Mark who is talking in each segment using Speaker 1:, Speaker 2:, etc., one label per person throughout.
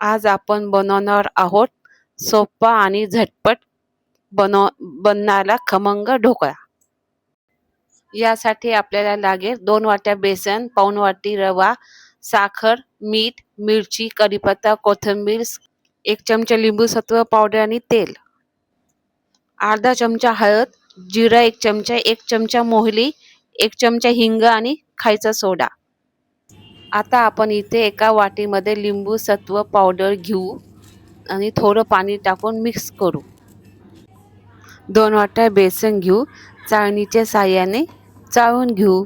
Speaker 1: आज आपण बनवणार आहोत सोपा आणि झटपट बनव बनणारा खमंग ढोकळा. यासाठी आपल्याला लागेल दोन वाट्या बेसन पाऊन वाटी रवा साखर मीठ मिरची कढीपत्ता कोथिंबीर एक चमचा लिंबू सत्व पावडर आणि तेल. अर्धा चमचा हळद जिरा एक चमचा एक चमचा मोहरी एक चमचा हिंग आणि खायचा सोडा. आता आपण इथे एका वाटीमध्ये लिंबू सत्व पावडर घेऊ आणि थोडं पाणी टाकून मिक्स करू. दोन वाट्या बेसन घेऊ चाळणीच्या साह्याने चाळून घेऊ.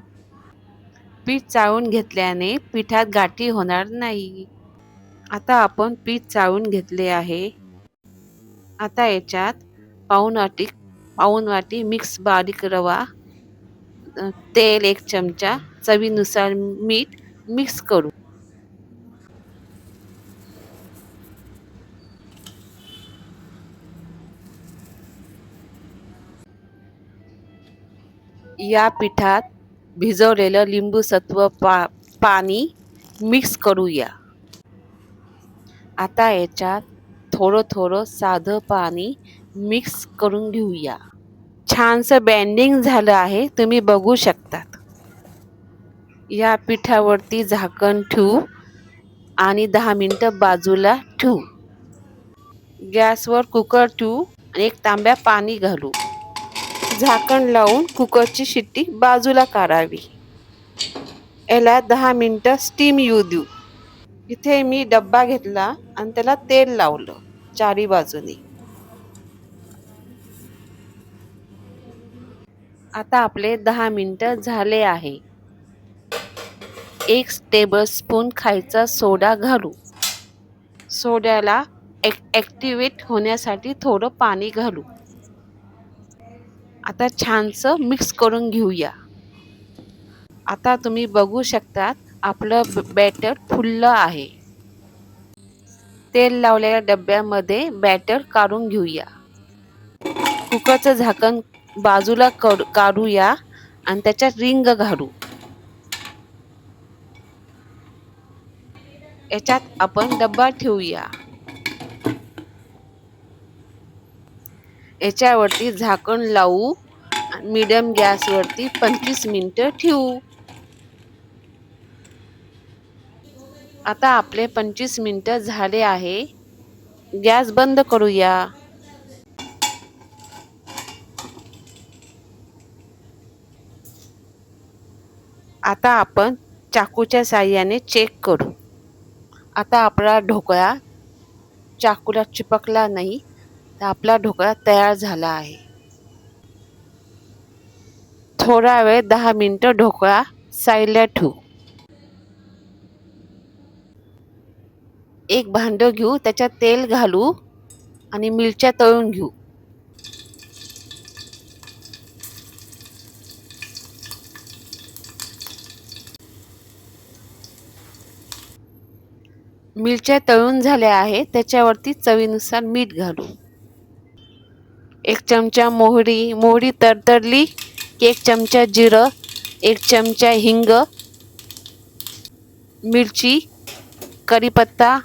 Speaker 1: पीठ चाळून घेतल्याने पिठात गाठी होणार नाही. आता आपण पीठ चाळून घेतले आहे. आता याच्यात पाऊन वाटी पाऊन वाटी मिक्स बारीक रवा तेल एक चमचा चवीनुसार मीठ मिक्स करू. या पिठात भिजवलेलं लिंबूसत्व पा पाणी मिक्स करूया. आता याच्यात थोडं थोडं साधं पाणी मिक्स करून घेऊया. छानसं बँडिंग झालं आहे तुम्ही बघू शकतात. या पिठावरती झाकण ठेवू आणि दहा मिनटं बाजूला ठेवू. गॅसवर कुकर ठेवू आणि एक तांब्या पाणी घालू. झाकण लावून कुकरची शिट्टी बाजूला काढावी. याला दहा मिनटं स्टीम येऊ देऊ. इथे मी डब्बा घेतला आणि त्याला तेल लावलं चारी बाजूनी. आता आपले दहा मिनटं झाले आहे. एक टेबलस्पून खायचा सोडा घालू. सोड्याला एक ॲक्टिवेट होण्यासाठी थोडं पाणी घालू. आता छानसं मिक्स करून घेऊया. आता तुम्ही बघू शकतात आपलं बॅटर फुललं आहे. तेल लावलेल्या डब्यामध्ये बॅटर काढून घेऊया. कुकरचं झाकण बाजूला काढूया आणि त्याच्यात रिंग घालू. याच्यात आपण डब्बा ठेवूया. याच्यावरती झाकण लावू मीडियम गॅसवरती पंचवीस मिनटं ठेवू. आता आपले पंचवीस मिनटं झाले आहे. गॅस बंद करूया. आता आपण चाकूच्या साह्याने चेक करू. आता आपला ढोकळा चाकूला चिपकला नाही तर आपला ढोकळा तयार झाला आहे. थोडा वेळ दहा मिनटं ढोकळा साईडला ठेवू. एक भांडं घेऊ त्याच्यात तेल घालू आणि मिरच्या तळून घेऊ. मिरच्या तळून झाल्या आहेत त्याच्यावरती चवीनुसार मीठ घालू. एक चमचा मोहरी मोहरी तरतरली की एक चमचा जिरं एक चमचा हिंग मिरची कढीपत्ता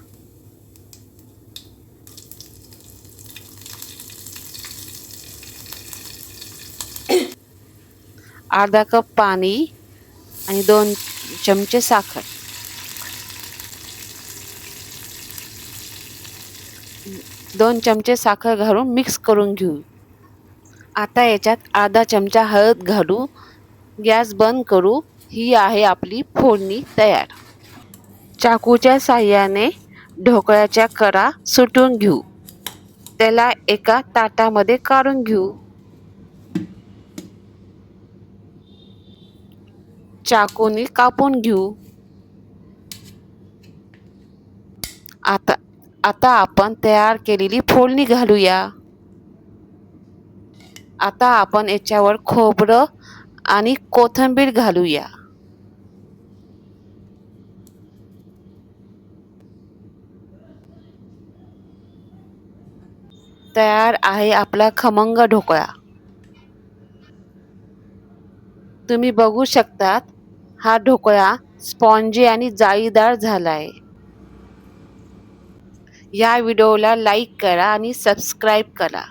Speaker 1: अर्धा कप पाणी आणि दोन चमचे साखर. दोन चमचे साखर घालून मिक्स करून घेऊ. आता याच्यात अर्धा चमचा हळद घालू. गॅस बंद करू. ही आहे आपली फोडणी तयार. चाकूच्या साह्याने ढोकळ्याच्या करा सुटून घेऊ. त्याला एका ताटामध्ये काढून घेऊ. चाकूने कापून घेऊ. आता आता आपण तयार केलेली फोडणी घालूया. आता आपण याच्यावर खोबरं आणि कोथिंबीर घालूया. तयार आहे आपला खमंग ढोकळा. तुम्ही बघू शकतात हा ढोकळा स्पॉन्जी आणि जाळीदार झालाय. या व्हिडिओला लाईक करा आणि सबस्क्राईब करा.